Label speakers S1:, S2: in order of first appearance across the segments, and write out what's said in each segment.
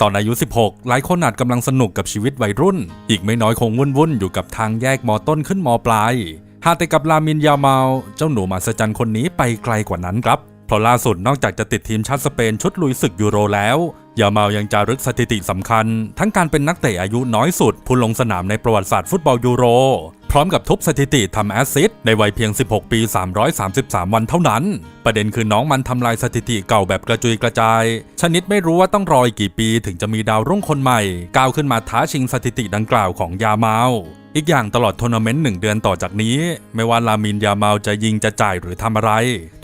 S1: ตอนอายุ 16 หลายคนอาจกำลังสนุกกับชีวิตวัยรุ่น อีกไม่น้อยคงวุ่นวุ่นๆอยู่กับทางแยกมอต้นขึ้นมอปลายหากแต่กับลามินยาเมาเจ้าหนูมหัศจรรย์คนนี้ไปไกลกว่านั้นครับเพราะล่าสุดนอกจากจะติดทีมชาติสเปนชุดลุยศึกยูโรแล้วยาเมายังจารึกสถิติสำคัญ ทั้งการเป็นนักเตะอายุน้อยสุดผู้ลงสนามในประวัติศาสตร์ฟุตบอลยูโร พร้อมกับทุบสถิติทำแอสซิสในวัยเพียง 16 ปี 333 วันเท่านั้น ประเด็นคือน้องมันทำลายสถิติเก่าแบบกระจุยกระจาย ชนิดไม่รู้ว่าต้องรออีกกี่ปีถึงจะมีดาวรุ่งคนใหม่ ก้าวขึ้นมาท้าชิงสถิติดังกล่าวของยาเมาอีกอย่างตลอดทัวร์นาเมนต์หนึ่งเดือนต่อจากนี้ ไม่ว่าลามินยาเมาจะยิงจะจ่ายหรือทำอะไร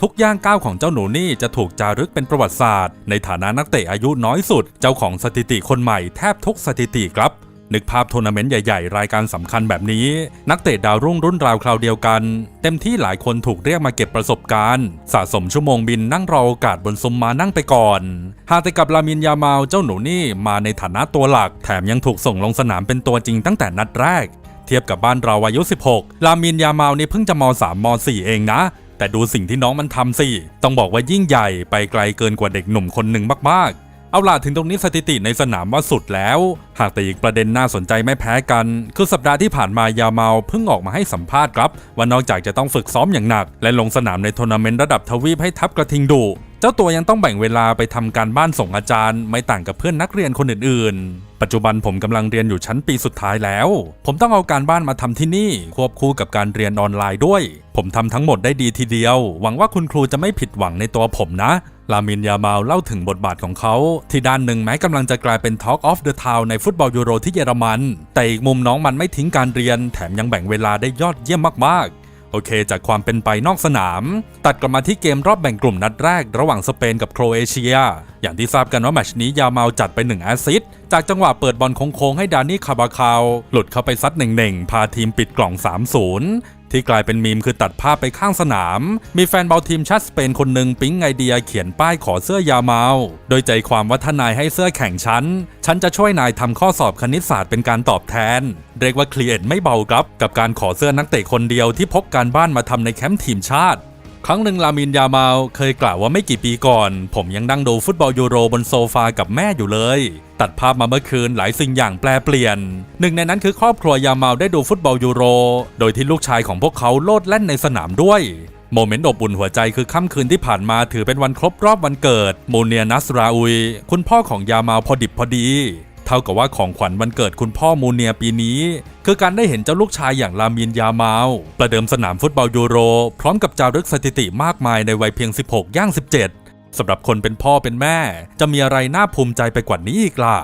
S1: ทุกย่างก้าวของเจ้าหนูนี่จะถูกจารึกเป็นประวัติศาสตร์ ในฐานะนักเตะอายุน้อยสุด เจ้าของสถิติคนใหม่แทบทุกสถิติครับ นึกภาพทัวร์นาเมนต์ใหญ่ๆ รายการสำคัญแบบนี้ นักเตะดาวรุ่งรุ่นราวคราวเดียวกัน เต็มที่หลายคนถูกเรียกมาเก็บประสบการณ์ สะสมชั่วโมงบินนั่งรอโอกาสบนซุมมานั่งไปก่อนหากแต่กับลามินยาเมาเจ้าหนูนี่มาในฐานะตัวหลัก แถมยังถูกส่งลงสนามเป็นตัวจริงตั้งแต่นัดแรก เทียบกับบ้านเราอายุ 16 ลามินยาเมานี่เพิ่งจะม 3 ม 4 เองนะแต่ดูสิ่งที่น้องมันทำสิ ต้องบอกว่ายิ่งใหญ่ไปไกลเกินกว่าเด็กหนุ่มคนหนึ่งมากๆ เอาล่ะถึงตรงนี้สถิติในสนามว่าสุดแล้ว หากแต่อีกประเด็นน่าสนใจไม่แพ้กัน คือสัปดาห์ที่ผ่านมายาเมาเพิ่งออกมาให้สัมภาษณ์ครับ ว่านอกจากจะต้องฝึกซ้อมอย่างหนัก และลงสนามในทัวร์นาเมนต์ระดับทวีปให้ทัพกระทิงดุเจ้าตัวยังต้องแบ่งเวลาไปทำการบ้านส่งอาจารย์ ไม่ต่างกับเพื่อนนักเรียนคนอื่นๆ ปัจจุบันผมกำลังเรียนอยู่ชั้นปีสุดท้ายแล้ว ผมต้องเอาการบ้านมาทำที่นี่ ควบคู่กับการเรียนออนไลน์ด้วย ผมทำทั้งหมดได้ดีทีเดียว หวังว่าคุณครูจะไม่ผิดหวังในตัวผมนะ ลามินยามาลเล่าถึงบทบาทของเขา ที่ด้านหนึ่งแม้กำลังจะกลายเป็น Talk of the Town ในฟุตบอลยูโรที่เยอรมัน แต่อีกมุมน้องมันไม่ทิ้งการเรียน แถมยังแบ่งเวลาได้ยอดเยี่ยมมากๆ โอเค จากความเป็นไปนอกสนาม ตัดกลับมาที่เกมรอบแบ่งกลุ่มนัดแรก ระหว่างสเปนกับโครเอเชีย อย่างที่ทราบกันว่าแมชนี้ยาเมาจัดไป1แอสซิสต์จากจังหวะเปิดบอลโค้งๆให้ดานี่คาบาคาวหลุดเข้าไปซัดเน่งๆพาทีมปิดกล่อง 3-0 ที่กลายเป็นมีมคือตัดภาพไปข้างสนาม มีแฟนบอลทีมชาติสเปนคนหนึ่งปิ๊งไอเดียเขียนป้ายขอเสื้อยาเมา โดยใจความว่าทนายให้เสื้อแข่งฉันฉันจะช่วยนายทำข้อสอบคณิตศาสตร์เป็นการตอบแทน เรียกว่าเคลียร์ไม่เบาครับ กับการขอเสื้อนักเตะคนเดียวที่พกการบ้านมาทำในแคมป์ทีมชาติ ครั้งหนึ่งลามินยามาลเคยกล่าวว่าไม่กี่ปีก่อน ผมยังนั่งดูฟุตบอลยูโรบนโซฟากับแม่อยู่เลย ตัดภาพมาเมื่อคืนหลายสิ่งอย่างแปลเปลี่ยน หนึ่งในนั้นคือครอบครัวยามาลได้ดูฟุตบอลยูโร โดยที่ลูกชายของพวกเขาโลดแล่นในสนามด้วย โมเมนต์อบอุ่นหัวใจคือค่ำคืนที่ผ่านมาถือเป็นวันครบรอบวันเกิดโมเนียนัสราอุย คุณพ่อของยามาลพอดิบพอดี เท่ากับว่าของขวัญวันเกิดคุณพ่อมูเนียปีนี้ คือการได้เห็นเจ้าลูกชายอย่างลามินยามาลประเดิมสนามฟุตบอลยูโร พร้อมกับจารึกสถิติมากมายในวัยเพียง 16 ย่าง 17สำหรับคนเป็นพ่อเป็นแม่ จะมีอะไรน่าภูมิใจไปกว่านี้อีกล่ะ